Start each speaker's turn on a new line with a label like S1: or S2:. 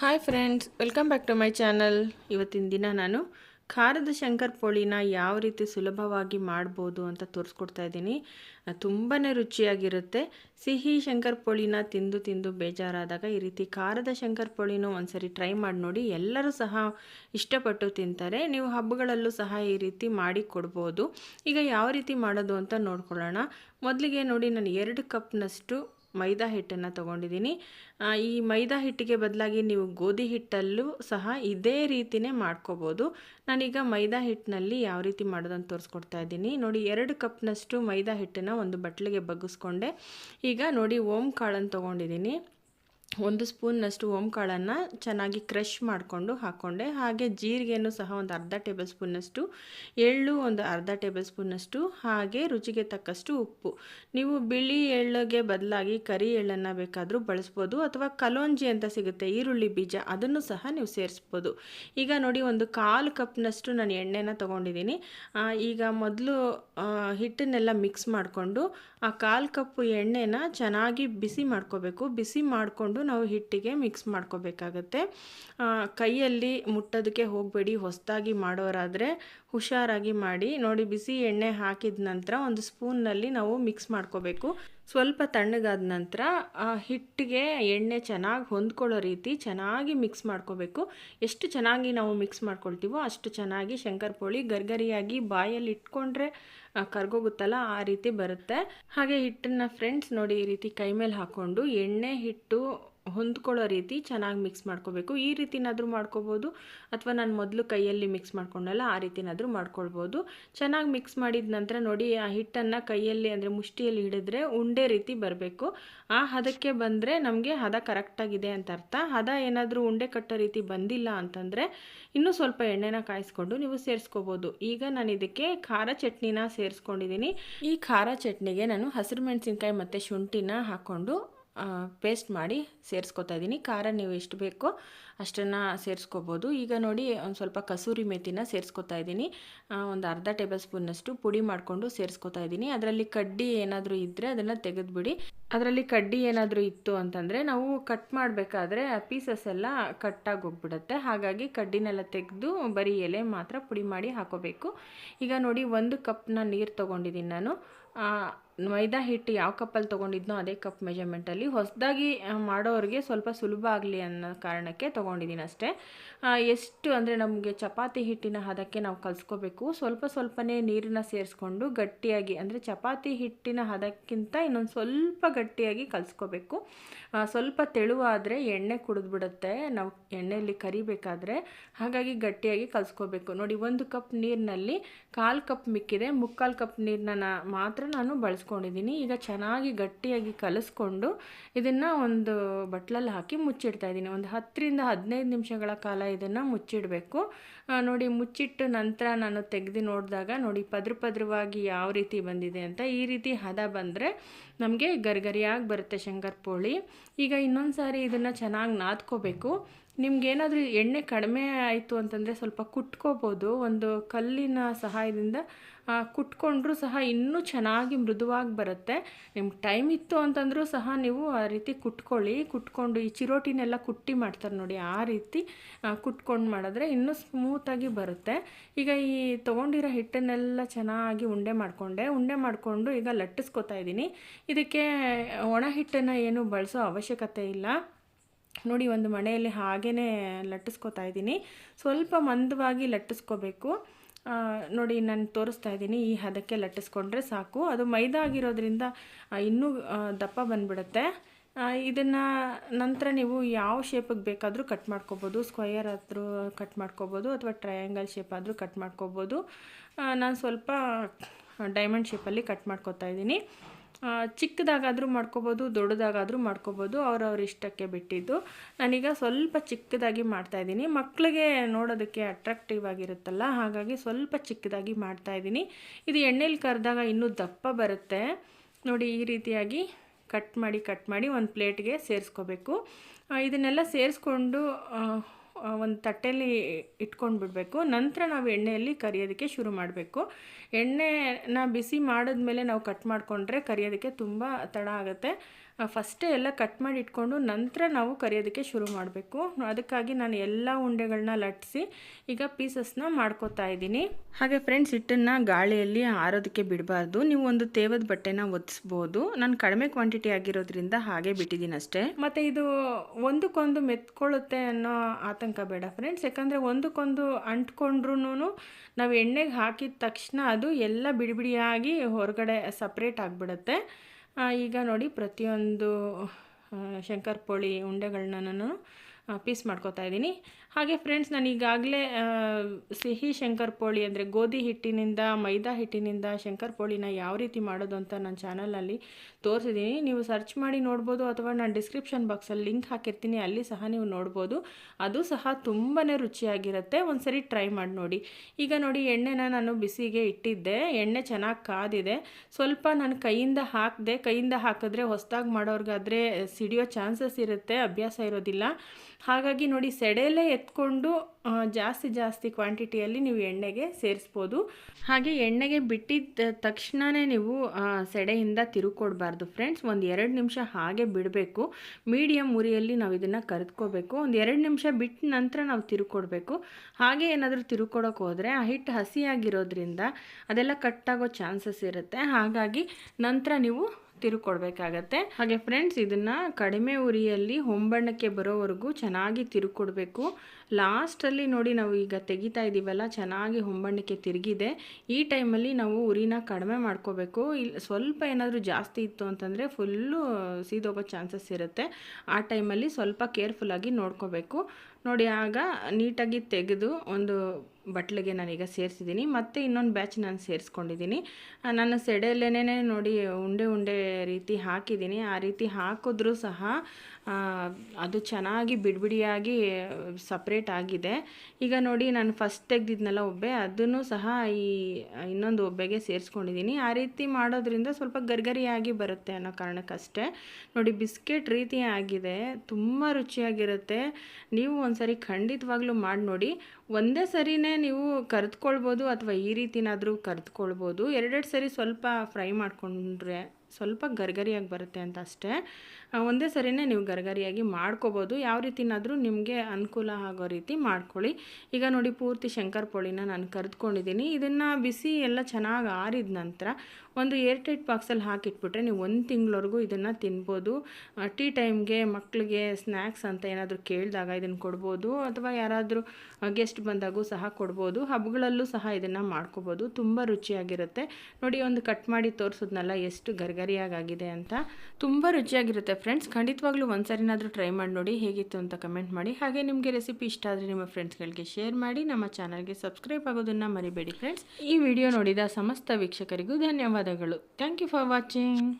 S1: Hi friends welcome back to my channel ಇವತ್ತಿನ ದಿನ ನಾನು ಖಾರದ ಶಂಕರ್ ಪೋಳಿನ ಯಾವ ರೀತಿ ಸುಲಭವಾಗಿ ಮಾಡ್ಬೋದು ಅಂತ ತೋರಿಸ್ಕೊಡ್ತಾ ಇದ್ದೀನಿ. ತುಂಬಾ ರುಚಿಯಾಗಿರುತ್ತೆ. ಸಿಹಿ ಶಂಕರ್ ಪೋಳಿನ ತಿಂದು ತಿಂದು ಬೇಜಾರಾದಾಗ ಈ ರೀತಿ ಖಾರದ ಶಂಕರ್ ಪೋಳಿನೂ ಒಂದ್ಸರಿ ಟ್ರೈ ಮಾಡಿ ನೋಡಿ. ಎಲ್ಲರೂ ಸಹ ಇಷ್ಟಪಟ್ಟು ತಿಂತಾರೆ. ನೀವು ಹಬ್ಬಗಳಲ್ಲೂ ಸಹ ಈ ರೀತಿ ಮಾಡಿ ಕೊಡ್ಬೋದು. ಈಗ ಯಾವ ರೀತಿ ಮಾಡೋದು ಅಂತ ನೋಡ್ಕೊಳ್ಳೋಣ. ಮೊದಲಿಗೆ ನೋಡಿ, ನಾನು ಎರಡು ಕಪ್ನಷ್ಟು ಮೈದಾ ಹಿಟ್ಟನ್ನು ತೊಗೊಂಡಿದ್ದೀನಿ. ಈ ಮೈದಾ ಹಿಟ್ಟಿಗೆ ಬದಲಾಗಿ ನೀವು ಗೋಧಿ ಹಿಟ್ಟಲ್ಲೂ ಸಹ ಇದೇ ರೀತಿಯೇ ಮಾಡ್ಕೋಬೋದು. ನಾನೀಗ ಮೈದಾ ಹಿಟ್ಟಿನಲ್ಲಿ ಯಾವ ರೀತಿ ಮಾಡೋದಂತ ತೋರಿಸ್ಕೊಡ್ತಾ ಇದ್ದೀನಿ. ನೋಡಿ, ಎರಡು ಕಪ್ನಷ್ಟು ಮೈದಾ ಹಿಟ್ಟನ್ನು ಒಂದು ಬಟ್ಲಿಗೆ ಬಗ್ಗಿಸ್ಕೊಂಡೆ. ಈಗ ನೋಡಿ, ಓಂ ಕಾಳನ್ನು ತೊಗೊಂಡಿದ್ದೀನಿ. ಒಂದು ಸ್ಪೂನ್ನಷ್ಟು ಓಮ್ ಕಾಳನ್ನು ಚೆನ್ನಾಗಿ ಕ್ರಷ್ ಮಾಡಿಕೊಂಡು ಹಾಕ್ಕೊಂಡೆ ಹಾಗೆ ಜೀರಿಗೆಯನ್ನು ಸಹ ಒಂದು ಅರ್ಧ ಟೇಬಲ್ ಸ್ಪೂನ್ನಷ್ಟು ಎಳ್ಳು ಒಂದು ಅರ್ಧ ಟೇಬಲ್ ಸ್ಪೂನ್ನಷ್ಟು ಹಾಗೆ ರುಚಿಗೆ ತಕ್ಕಷ್ಟು ಉಪ್ಪು. ನೀವು ಬಿಳಿ ಎಳ್ಳಿಗೆ ಬದಲಾಗಿ ಕರಿ ಎಳ್ಳನ್ನು ಬೇಕಾದರೂ ಬಳಸ್ಬೋದು ಅಥವಾ ಕಲೋಂಜಿ ಅಂತ ಸಿಗುತ್ತೆ ಈರುಳ್ಳಿ ಬೀಜ ಅದನ್ನು ಸಹ ನೀವು ಸೇರಿಸ್ಬೋದು. ಈಗ ನೋಡಿ ಒಂದು ಕಾಲು ಕಪ್ನಷ್ಟು ನಾನು ಎಣ್ಣೆನ ತೊಗೊಂಡಿದ್ದೀನಿ. ಈಗ ಮೊದಲು ಹಿಟ್ಟನ್ನೆಲ್ಲ ಮಿಕ್ಸ್ ಮಾಡಿಕೊಂಡು ಆ ಕಾಲು ಕಪ್ಪು ಎಣ್ಣೆನ ಚೆನ್ನಾಗಿ ಬಿಸಿ ಮಾಡ್ಕೋಬೇಕು. ಬಿಸಿ ಮಾಡಿಕೊಂಡು ನಾವು ಹಿಟ್ಟಿಗೆ ಮಿಕ್ಸ್ ಮಾಡ್ಕೋಬೇಕಾಗತ್ತೆ. ಕೈಯಲ್ಲಿ ಮುಟ್ಟೋದಕ್ಕೆ ಹೋಗಬೇಡಿ, ಹೊಸದಾಗಿ ಮಾಡೋರಾದರೆ ಹುಷಾರಾಗಿ ಮಾಡಿ. ನೋಡಿ, ಬಿಸಿ ಎಣ್ಣೆ ಹಾಕಿದ ನಂತರ ಒಂದು ಸ್ಪೂನ್ನಲ್ಲಿ ನಾವು ಮಿಕ್ಸ್ ಮಾಡ್ಕೋಬೇಕು. ಸ್ವಲ್ಪ ತಣ್ಣಗಾದ ನಂತರ ಹಿಟ್ಟಿಗೆ ಎಣ್ಣೆ ಚೆನ್ನಾಗಿ ಹೊಂದ್ಕೊಳ್ಳೋ ರೀತಿ ಚೆನ್ನಾಗಿ ಮಿಕ್ಸ್ ಮಾಡ್ಕೋಬೇಕು. ಎಷ್ಟು ಚೆನ್ನಾಗಿ ನಾವು ಮಿಕ್ಸ್ ಮಾಡ್ಕೊಳ್ತೀವೋ ಅಷ್ಟು ಚೆನ್ನಾಗಿ ಶಂಕರ್ ಪೋಳಿ ಗರ್ಗರಿಯಾಗಿ ಬಾಯಲ್ಲಿ ಇಟ್ಕೊಂಡ್ರೆ ಕರ್ಗೋಗುತ್ತಲ್ಲ, ಆ ರೀತಿ ಬರುತ್ತೆ. ಹಾಗೆ ಹಿಟ್ಟನ್ನು ಫ್ರೆಂಡ್ಸ್ ನೋಡಿ ಈ ರೀತಿ ಕೈ ಮೇಲೆ ಹಾಕ್ಕೊಂಡು ಎಣ್ಣೆ, ಹಿಟ್ಟು ಹೊಂದ್ಕೊಳ್ಳೋ ರೀತಿ ಚೆನ್ನಾಗಿ ಮಿಕ್ಸ್ ಮಾಡ್ಕೋಬೇಕು. ಈ ರೀತಿನಾದರೂ ಮಾಡ್ಕೋಬೋದು. ಅಥವಾ ನಾನು ಮೊದಲು ಕೈಯಲ್ಲಿ ಮಿಕ್ಸ್ ಮಾಡ್ಕೊಂಡಲ್ಲ, ಆ ರೀತಿನಾದರೂ ಮಾಡ್ಕೊಳ್ಬೋದು. ಚೆನ್ನಾಗಿ ಮಿಕ್ಸ್ ಮಾಡಿದ ನಂತರ ನೋಡಿ, ಆ ಹಿಟ್ಟನ್ನು ಕೈಯಲ್ಲಿ ಅಂದರೆ ಮುಷ್ಟಿಯಲ್ಲಿ ಹಿಡಿದ್ರೆ ಉಂಡೆ ರೀತಿ ಬರಬೇಕು. ಆ ಹದಕ್ಕೆ ಬಂದರೆ ನಮಗೆ ಹದ ಕರೆಕ್ಟಾಗಿದೆ ಅಂತ ಅರ್ಥ. ಹದ ಏನಾದರೂ ಉಂಡೆ ಕಟ್ಟೋ ರೀತಿ ಬಂದಿಲ್ಲ ಅಂತಂದರೆ ಇನ್ನೂ ಸ್ವಲ್ಪ ಎಣ್ಣೆನ ಕಾಯಿಸ್ಕೊಂಡು ನೀವು ಸೇರಿಸ್ಕೋಬೋದು. ಈಗ ನಾನು ಇದಕ್ಕೆ ಖಾರ ಚಟ್ನಿನ ಸೇರಿಸ್ಕೊಂಡಿದ್ದೀನಿ ಈ ಖಾರ ಚಟ್ನಿಗೆ ನಾನು ಹಸಿರು ಮೆಣಸಿನ್ಕಾಯಿ ಮತ್ತು ಶುಂಠಿನ ಹಾಕ್ಕೊಂಡು ಪೇಸ್ಟ್ ಮಾಡಿ ಸೇರಿಸ್ಕೊತಾ ಇದ್ದೀನಿ ಖಾರ ನೀವು ಎಷ್ಟು ಬೇಕೋ ಅಷ್ಟನ್ನು ಸೇರಿಸ್ಕೋಬೋದು. ಈಗ ನೋಡಿ ಒಂದು ಸ್ವಲ್ಪ ಕಸೂರಿ ಮೆಥಿನ ಸೇರಿಸ್ಕೊತಾ ಇದ್ದೀನಿ ಒಂದು ಅರ್ಧ ಟೇಬಲ್ ಸ್ಪೂನಷ್ಟು ಪುಡಿ ಮಾಡಿಕೊಂಡು ಸೇರಿಸ್ಕೊತಾ ಇದ್ದೀನಿ ಅದರಲ್ಲಿ ಕಡ್ಡಿ ಏನಾದರೂ ಇದ್ದರೆ ಅದನ್ನು ತೆಗೆದುಬಿಡಿ. ಅದರಲ್ಲಿ ಕಡ್ಡಿ ಏನಾದರೂ ಇತ್ತು ಅಂತಂದರೆ ನಾವು ಕಟ್ ಮಾಡಬೇಕಾದ್ರೆ ಆ ಪೀಸಸ್ ಎಲ್ಲ ಕಟ್ಟಾಗಿ ಹೋಗ್ಬಿಡುತ್ತೆ. ಹಾಗಾಗಿ ಕಡ್ಡಿನೆಲ್ಲ ತೆಗೆದು ಬರೀ ಎಲೆ ಮಾತ್ರ ಪುಡಿ ಮಾಡಿ ಹಾಕೋಬೇಕು. ಈಗ ನೋಡಿ ಒಂದು ಕಪ್ನ ನೀರು ತೊಗೊಂಡಿದ್ದೀನಿ ನಾನು. ಮೈದಾ ಹಿಟ್ಟು ಯಾವ ಕಪ್ಪಲ್ಲಿ ತೊಗೊಂಡಿದ್ನೋ ಅದೇ ಕಪ್ ಮೆಜರ್ಮೆಂಟಲ್ಲಿ ಹೊಸದಾಗಿ ಮಾಡೋರಿಗೆ ಸ್ವಲ್ಪ ಸುಲಭ ಆಗಲಿ ಅನ್ನೋ ಕಾರಣಕ್ಕೆ ತೊಗೊಂಡಿದ್ದೀನಿ ಅಷ್ಟೇ. ಎಷ್ಟು ಅಂದರೆ ನಮಗೆ ಚಪಾತಿ ಹಿಟ್ಟಿನ ಹದಕ್ಕೆ ನಾವು ಕಲಿಸ್ಕೋಬೇಕು. ಸ್ವಲ್ಪ ಸ್ವಲ್ಪನೇ ನೀರನ್ನ ಸೇರಿಸ್ಕೊಂಡು ಗಟ್ಟಿಯಾಗಿ, ಅಂದರೆ ಚಪಾತಿ ಹಿಟ್ಟಿನ ಹದಕ್ಕಿಂತ ಇನ್ನೊಂದು ಸ್ವಲ್ಪ ಗಟ್ಟಿಯಾಗಿ ಕಲಿಸ್ಕೋಬೇಕು. ಸ್ವಲ್ಪ ತೆಳುವಾದರೆ ಎಣ್ಣೆ ಕುಡಿದ್ಬಿಡುತ್ತೆ. ನಾವು ಎಣ್ಣೆಯಲ್ಲಿ ಕರಿಬೇಕಾದ್ರೆ ಹಾಗಾಗಿ ಗಟ್ಟಿಯಾಗಿ ಕಲಿಸ್ಕೋಬೇಕು. ನೋಡಿ, ಒಂದು ಕಪ್ ನೀರಿನಲ್ಲಿ ಕಾಲು ಕಪ್ ಮಿಕ್ಕಿದೆ. ಮುಕ್ಕಾಲು ಕಪ್ ನೀರನ್ನ ಮಾತ್ರ ನಾನು ಬಳಸ್ಕೊಂಡಿದ್ದೀನಿ ಈಗ ಚೆನ್ನಾಗಿ ಗಟ್ಟಿಯಾಗಿ ಕಲಿಸ್ಕೊಂಡು ಇದನ್ನು ಒಂದು ಬಟ್ಲಲ್ಲಿ ಹಾಕಿ ಮುಚ್ಚಿಡ್ತಾ ಇದ್ದೀನಿ. ಒಂದು ಹತ್ತರಿಂದ ಹದಿನೈದು ನಿಮಿಷಗಳ ಕಾಲ ಇದನ್ನು ಮುಚ್ಚಿಡಬೇಕು. ನೋಡಿ ಮುಚ್ಚಿಟ್ಟು ನಂತರ ನಾನು ತೆಗೆದು ನೋಡಿದಾಗ ನೋಡಿ ಪದ್ರ ಪದ್ರವಾಗಿ ಯಾವ ರೀತಿ ಬಂದಿದೆ ಅಂತ. ಈ ರೀತಿ ಹದ ಬಂದರೆ ನಮಗೆ ಗರಿಗರಿಯಾಗಿ ಬರುತ್ತೆ ಶಂಕರ್ ಪೋಳಿ. ಈಗ ಇನ್ನೊಂದು ಸಾರಿ ಇದನ್ನು ಚೆನ್ನಾಗಿ ನಾದ್ಕೋಬೇಕು. ನಿಮ್ಗೇನಾದರೂ ಎಣ್ಣೆ ಕಡಿಮೆ ಆಯಿತು ಅಂತಂದರೆ ಸ್ವಲ್ಪ ಕುಟ್ಕೋಬೋದು, ಒಂದು ಕಲ್ಲಿನ ಸಹಾಯದಿಂದ ಕುಟ್ಕೊಂಡ್ರೂ ಸಹ ಇನ್ನೂ ಚೆನ್ನಾಗಿ ಮೃದುವಾಗಿ ಬರುತ್ತೆ. ನಿಮ್ಗೆ ಟೈಮ್ ಇತ್ತು ಅಂತಂದರೂ ಸಹ ನೀವು ಆ ರೀತಿ ಕುಟ್ಕೊಳ್ಳಿ. ಕುಟ್ಕೊಂಡು ಈ ಚಿರೋಟಿನೆಲ್ಲ ಕುಟ್ಟಿ ಮಾಡ್ತಾರೆ ನೋಡಿ, ಆ ರೀತಿ ಕುಟ್ಕೊಂಡು ಮಾಡಿದ್ರೆ ಇನ್ನೂ ಸ್ಮೂತಾಗಿ ಬರುತ್ತೆ. ಈಗ ಈ ತೊಗೊಂಡಿರೋ ಹಿಟ್ಟನ್ನೆಲ್ಲ ಚೆನ್ನಾಗಿ ಉಂಡೆ ಮಾಡಿಕೊಂಡೆ. ಉಂಡೆ ಮಾಡಿಕೊಂಡು ಈಗ ಲಟ್ಟಿಸ್ಕೊತಾ ಇದ್ದೀನಿ. ಇದಕ್ಕೆ ಒಣ ಹಿಟ್ಟನ್ನು ಏನು ಬಳಸೋ ಅವಶ್ಯಕತೆ ಇಲ್ಲ. ನೋಡಿ, ಒಂದು ಮಣೆಯಲ್ಲಿ ಹಾಗೇ ಲಟ್ಟಿಸ್ಕೊತಾ ಇದ್ದೀನಿ. ಸ್ವಲ್ಪ ಮಂದವಾಗಿ ಲಟ್ಟಿಸ್ಕೋಬೇಕು. ನೋಡಿ, ನಾನು ತೋರಿಸ್ತಾ ಇದ್ದೀನಿ, ಈ ಹದಕ್ಕೆ ಲಟ್ಟಿಸ್ಕೊಂಡ್ರೆ ಸಾಕು. ಅದು ಮೈದಾ ಆಗಿರೋದ್ರಿಂದ ಇನ್ನೂ ದಪ್ಪ ಬಂದ್ಬಿಡುತ್ತೆ. ಇದನ್ನು ನಂತರ ನೀವು ಯಾವ ಶೇಪಿಗೆ ಬೇಕಾದರೂ ಕಟ್ ಮಾಡ್ಕೋಬೋದು. ಸ್ಕ್ವಯರ್ ಆದರೂ ಕಟ್ ಮಾಡ್ಕೋಬೋದು, ಅಥವಾ ಟ್ರಯಾಂಗಲ್ ಶೇಪ್ ಆದರೂ ಕಟ್ ಮಾಡ್ಕೋಬೋದು. ನಾನು ಸ್ವಲ್ಪ ಡೈಮಂಡ್ ಶೇಪಲ್ಲಿ ಕಟ್ ಮಾಡ್ಕೊತಾ ಇದ್ದೀನಿ. ಚಿಕ್ಕದಾಗಾದರೂ ಮಾಡ್ಕೋಬೋದು, ದೊಡ್ಡದಾಗಾದರೂ ಮಾಡ್ಕೋಬೋದು, ಅವ್ರವ್ರ ಇಷ್ಟಕ್ಕೆ ಬಿಟ್ಟಿದ್ದು. ನಾನೀಗ ಸ್ವಲ್ಪ ಚಿಕ್ಕದಾಗಿ ಮಾಡ್ತಾಯಿದ್ದೀನಿ ಮಕ್ಕಳಿಗೆ ನೋಡೋದಕ್ಕೆ ಅಟ್ರಾಕ್ಟಿವ್ ಆಗಿರುತ್ತಲ್ಲ, ಹಾಗಾಗಿ ಸ್ವಲ್ಪ ಚಿಕ್ಕದಾಗಿ ಮಾಡ್ತಾಯಿದ್ದೀನಿ ಇದು ಎಣ್ಣೆಲಿ ಕರೆದಾಗ ಇನ್ನೂ ದಪ್ಪ ಬರುತ್ತೆ. ನೋಡಿ, ಈ ರೀತಿಯಾಗಿ ಕಟ್ ಮಾಡಿ ಕಟ್ ಮಾಡಿ ಒಂದು ಪ್ಲೇಟ್ಗೆ ಸೇರಿಸ್ಕೋಬೇಕು. ಇದನ್ನೆಲ್ಲ ಸೇರಿಸ್ಕೊಂಡು ಒಂದು ತಟ್ಟೆಯಲ್ಲಿ ಇಟ್ಕೊಂಡು ಬಿಡಬೇಕು ನಂತರ ನಾವು ಎಣ್ಣೆಯಲ್ಲಿ ಕರಿಯೋದಕ್ಕೆ ಶುರು ಮಾಡಬೇಕು. ಎಣ್ಣೆನ ಬಿಸಿ ಮಾಡಿದ್ಮೇಲೆ ನಾವು ಕಟ್ ಮಾಡಿಕೊಂಡ್ರೆ ಕರಿಯೋದಕ್ಕೆ ತುಂಬ ತಡ ಆಗುತ್ತೆ. ಫಸ್ಟೇ ಎಲ್ಲ ಕಟ್ ಮಾಡಿ ಇಟ್ಕೊಂಡು ನಂತರ ನಾವು ಕರಿಯೋದಕ್ಕೆ ಶುರು ಮಾಡಬೇಕು. ಅದಕ್ಕಾಗಿ ನಾನು ಎಲ್ಲ ಉಂಡೆಗಳನ್ನ ಲಟ್ಟಿಸಿ ಈಗ ಪೀಸಸ್ನ ಮಾಡ್ಕೋತಾ ಇದ್ದೀನಿ. ಹಾಗೆ ಫ್ರೆಂಡ್ಸ್ ಹಿಟ್ಟನ್ನು ಗಾಳಿಯಲ್ಲಿ ಆರೋದಕ್ಕೆ ಬಿಡಬಾರ್ದು. ನೀವು ಒಂದು ತೇವದ ಬಟ್ಟೆನ ಒದಿಸ್ಬೋದು ನಾನು ಕಡಿಮೆ ಕ್ವಾಂಟಿಟಿ ಆಗಿರೋದ್ರಿಂದ ಹಾಗೆ ಬಿಟ್ಟಿದ್ದೀನಿ ಅಷ್ಟೇ. ಮತ್ತು ಇದು ಒಂದಕ್ಕೊಂದು ಮೆತ್ಕೊಳ್ಳುತ್ತೆ ಅನ್ನೋ ಆತಂಕ ಬೇಡ ಫ್ರೆಂಡ್ಸ್ ಯಾಕಂದರೆ ಒಂದಕ್ಕೊಂದು ಅಂಟ್ಕೊಂಡ್ರೂ ನಾವು ಎಣ್ಣೆಗೆ ಹಾಕಿದ ತಕ್ಷಣ ಅದು ಎಲ್ಲ ಬಿಡಿಬಿಡಿಯಾಗಿ ಹೊರಗಡೆ ಸಪ್ರೇಟ್ ಆಗಿಬಿಡುತ್ತೆ. ಈಗ ನೋಡಿ ಪ್ರತಿಯೊಂದು ಶಂಕರಪೋಳಿ ಉಂಡೆಗಳನ್ನ ನಾನು ಪೀಸ್ ಮಾಡ್ಕೋತಾ ಇದ್ದೀನಿ. ಹಾಗೆ ಫ್ರೆಂಡ್ಸ್ ನಾನು ಈಗಾಗಲೇ ಸಿಹಿ ಶಂಕರಪೋಳಿ ಅಂದರೆ ಗೋಧಿ ಹಿಟ್ಟಿನಿಂದ, ಮೈದಾ ಹಿಟ್ಟಿನಿಂದ ಶಂಕರಪೋಳಿನ ಯಾವ ರೀತಿ ಮಾಡೋದು ಅಂತ ನನ್ನ ಚಾನಲಲ್ಲಿ ತೋರಿಸಿದ್ದೀನಿ ನೀವು ಸರ್ಚ್ ಮಾಡಿ ನೋಡ್ಬೋದು ಅಥವಾ ನಾನು ಡಿಸ್ಕ್ರಿಪ್ಷನ್ ಬಾಕ್ಸಲ್ಲಿ ಲಿಂಕ್ ಹಾಕಿರ್ತೀನಿ, ಅಲ್ಲಿ ಸಹ ನೀವು ನೋಡ್ಬೋದು. ಅದು ಸಹ ತುಂಬಾ ರುಚಿಯಾಗಿರುತ್ತೆ. ಒಂದು ಸರಿ ಟ್ರೈ ಮಾಡಿ ನೋಡಿ. ಈಗ ನೋಡಿ, ಎಣ್ಣೆನ ನಾನು ಬಿಸಿಗೆ ಇಟ್ಟಿದ್ದೆ. ಎಣ್ಣೆ ಚೆನ್ನಾಗಿ ಕಾದಿದೆ. ಸ್ವಲ್ಪ ನಾನು ಕೈಯಿಂದ ಹಾಕಿದೆ, ಕೈಯಿಂದ ಹಾಕಿದ್ರೆ ಹೊಸದಾಗಿ ಮಾಡೋರ್ಗಾದರೆ ಸಿಡಿಯೋ ಚಾನ್ಸಸ್ ಇರುತ್ತೆ, ಅಭ್ಯಾಸ ಇರೋದಿಲ್ಲ. ಹಾಗಾಗಿ ನೋಡಿ ಸೆಡೆಯಲ್ಲೇ ಎತ್ಕೊಂಡು ಜಾಸ್ತಿ ಜಾಸ್ತಿ ಕ್ವಾಂಟಿಟಿಯಲ್ಲಿ ನೀವು ಎಣ್ಣೆಗೆ ಸೇರಿಸ್ಬೋದು. ಹಾಗೆ ಎಣ್ಣೆಗೆ ಬಿಟ್ಟಿದ್ದ ತಕ್ಷಣವೇ ನೀವು ಸೆಡೆಯಿಂದ ತಿರುಕೊಡಬಾರ್ದು ಫ್ರೆಂಡ್ಸ್. ಒಂದು ಎರಡು ನಿಮಿಷ ಹಾಗೆ ಬಿಡಬೇಕು. ಮೀಡಿಯಮ್ ಉರಿಯಲ್ಲಿ ನಾವು ಇದನ್ನು ಕರೆದ್ಕೋಬೇಕು. ಒಂದು ಎರಡು ನಿಮಿಷ ಬಿಟ್ಟ ನಂತರ ನಾವು ತಿರುಕೊಡಬೇಕು. ಹಾಗೆ ಏನಾದರೂ ತಿರುಕೊಡೋಕೆ ಹೋದರೆ ಆ ಹಿಟ್ಟು ಹಸಿಯಾಗಿರೋದ್ರಿಂದ ಅದೆಲ್ಲ ಕಟ್ಟಾಗೋ ಚಾನ್ಸಸ್ ಇರುತ್ತೆ. ಹಾಗಾಗಿ ನಂತರ ನೀವು ತಿರುಕೊಡ್ಬೇಕಾಗತ್ತೆ ಹಾಗೆ ಫ್ರೆಂಡ್ಸ್ ಇದನ್ನು ಕಡಿಮೆ ಉರಿಯಲ್ಲಿ ಹೊಂಬಣ್ಣಕ್ಕೆ ಬರೋವರೆಗೂ ಚೆನ್ನಾಗಿ ತಿರುಕೊಡ್ಬೇಕು ಲಾಸ್ಟಲ್ಲಿ ನೋಡಿ ನಾವು ಈಗ ತೆಗಿತಾ ಇದ್ದೀವಲ್ಲ, ಚೆನ್ನಾಗಿ ಹೊಂಬಣ್ಣಕ್ಕೆ ತಿರುಗಿದೆ. ಈ ಟೈಮಲ್ಲಿ ನಾವು ಉರಿನ ಕಡಿಮೆ ಮಾಡ್ಕೋಬೇಕು. ಇಲ್ಲಿ ಸ್ವಲ್ಪ ಏನಾದರೂ ಜಾಸ್ತಿ ಇತ್ತು ಅಂತಂದರೆ ಫುಲ್ಲು ಸೀದೋಗೋ ಚಾನ್ಸಸ್ ಇರುತ್ತೆ. ಆ ಟೈಮಲ್ಲಿ ಸ್ವಲ್ಪ ಕೇರ್ಫುಲ್ಲಾಗಿ ನೋಡ್ಕೋಬೇಕು. ನೋಡಿ, ಆಗ ನೀಟಾಗಿ ತೆಗೆದು ಒಂದು ಬಟ್ಲಿಗೆ ನಾನೀಗ ಸೇರಿಸಿದ್ದೀನಿ. ಮತ್ತು ಇನ್ನೊಂದು ಬ್ಯಾಚ್ ನಾನು ಸೇರಿಸ್ಕೊಂಡಿದ್ದೀನಿ. ನಾನು ಸೆಡೆಯಲ್ಲೇನೇ ನೋಡಿ ಉಂಡೆ ಉಂಡೆ ರೀತಿ ಹಾಕಿದ್ದೀನಿ. ಆ ರೀತಿ ಹಾಕಿದ್ರೂ ಸಹ ಅದು ಚೆನ್ನಾಗಿ ಬಿಡಿಬಿಡಿಯಾಗಿ ಸಪ್ರೇಟ್ ಆಗಿದೆ. ಈಗ ನೋಡಿ, ನಾನು ಫಸ್ಟ್ ತೆಗ್ದಿದ್ನಲ್ಲ ಒಬ್ಬೆ, ಅದನ್ನು ಸಹ ಈ, ಇನ್ನೊಂದು ಒಬ್ಬೆಗೆ ಸೇರಿಸ್ಕೊಂಡಿದ್ದೀನಿ. ಆ ರೀತಿ ಮಾಡೋದ್ರಿಂದ ಸ್ವಲ್ಪ ಗರ್ಗರಿಯಾಗಿ ಬರುತ್ತೆ ಅನ್ನೋ ಕಾರಣಕ್ಕಷ್ಟೇ. ನೋಡಿ, ಬಿಸ್ಕೆಟ್ ರೀತಿ ಆಗಿದೆ ತುಂಬ ರುಚಿಯಾಗಿರುತ್ತೆ. ನೀವು ಒಂದ್ಸರಿ ಖಂಡಿತವಾಗ್ಲೂ ಮಾಡಿ ನೋಡಿ. ಒಂದೇ ಸರಿನೇ ನೀವು ಕರೆದುಕೊಳ್ಬೋದು ಅಥವಾ ಈ ರೀತಿನಾದರೂ ಕರೆದುಕೊಳ್ಬೋದು. ಎರಡೆರಡು ಸರಿ ಸ್ವಲ್ಪ ಫ್ರೈ ಮಾಡಿಕೊಂಡ್ರೆ ಸ್ವಲ್ಪ ಗರ್ಗರಿಯಾಗಿ ಬರುತ್ತೆ ಅಂತ ಅಷ್ಟೇ. ಒಂದೇ ಸರಿನೇ ನೀವು ಗರ್ಗರಿಯಾಗಿ ಮಾಡ್ಕೋಬೋದು. ಯಾವ ರೀತಿನಾದರೂ ನಿಮಗೆ ಅನುಕೂಲ ಆಗೋ ರೀತಿ ಮಾಡ್ಕೊಳ್ಳಿ. ಈಗ ನೋಡಿ ಪೂರ್ತಿ ಶಂಕರ್ ಪೋಳಿನ ನಾನು ಕರೆದುಕೊಂಡಿದ್ದೀನಿ. ಇದನ್ನು ಬಿಸಿ ಎಲ್ಲ ಚೆನ್ನಾಗಿ ಆರಿದ ನಂತರ ಒಂದು ಏರ್ ಟೈಟ್ ಬಾಕ್ಸಲ್ಲಿ ಹಾಕಿಟ್ಬಿಟ್ರೆ ನೀವು ಒಂದು ತಿಂಗಳವರೆಗೂ ಇದನ್ನು ತಿನ್ಬೋದು. ಟೀ ಟೈಮ್ಗೆ ಮಕ್ಕಳಿಗೆ ಸ್ನ್ಯಾಕ್ಸ್ ಅಂತ ಏನಾದರೂ ಕೇಳಿದಾಗ ಇದನ್ನು ಕೊಡ್ಬೋದು. ಅಥವಾ ಯಾರಾದರೂ ಗೆಸ್ಟ್ ಬಂದಾಗೂ ಸಹ ಕೊಡ್ಬೋದು. ಹಬ್ಬಗಳಲ್ಲೂ ಸಹ ಇದನ್ನು ಮಾಡ್ಕೋಬೋದು. ತುಂಬ ರುಚಿಯಾಗಿರುತ್ತೆ. ನೋಡಿ, ಒಂದು ಕಟ್ ಮಾಡಿ ತೋರಿಸೋದ್ನಲ್ಲ, ಎಷ್ಟು ಗರ್ಗರಿಯಾಗಿದೆ ಅಂತ ತುಂಬ ರುಚಿಯಾಗಿರುತ್ತೆ ಫ್ರೆಂಡ್ಸ್ ಖಂಡಿತವಾಗ್ಲೂ ಒಂದು ಸರಿನಾದರೂ ಟ್ರೈ ಮಾಡಿ ನೋಡಿ ಹೇಗಿತ್ತು ಅಂತ ಕಮೆಂಟ್ ಮಾಡಿ. ಹಾಗೆ ನಿಮಗೆ ರೆಸಿಪಿ ಇಷ್ಟ ಆದರೆ ನಿಮ್ಮ ಫ್ರೆಂಡ್ಸ್ಗಳಿಗೆ ಶೇರ್ ಮಾಡಿ, ನಮ್ಮ ಚಾನಲ್ಗೆ ಸಬ್ಸ್ಕ್ರೈಬ್ ಆಗೋದನ್ನು ಮರಿಬೇಡಿ ಫ್ರೆಂಡ್ಸ್ ಈ ವಿಡಿಯೋ ನೋಡಿದ ಸಮಸ್ತ ವೀಕ್ಷಕರಿಗೂ ಧನ್ಯವಾದಗಳು. Thank you for watching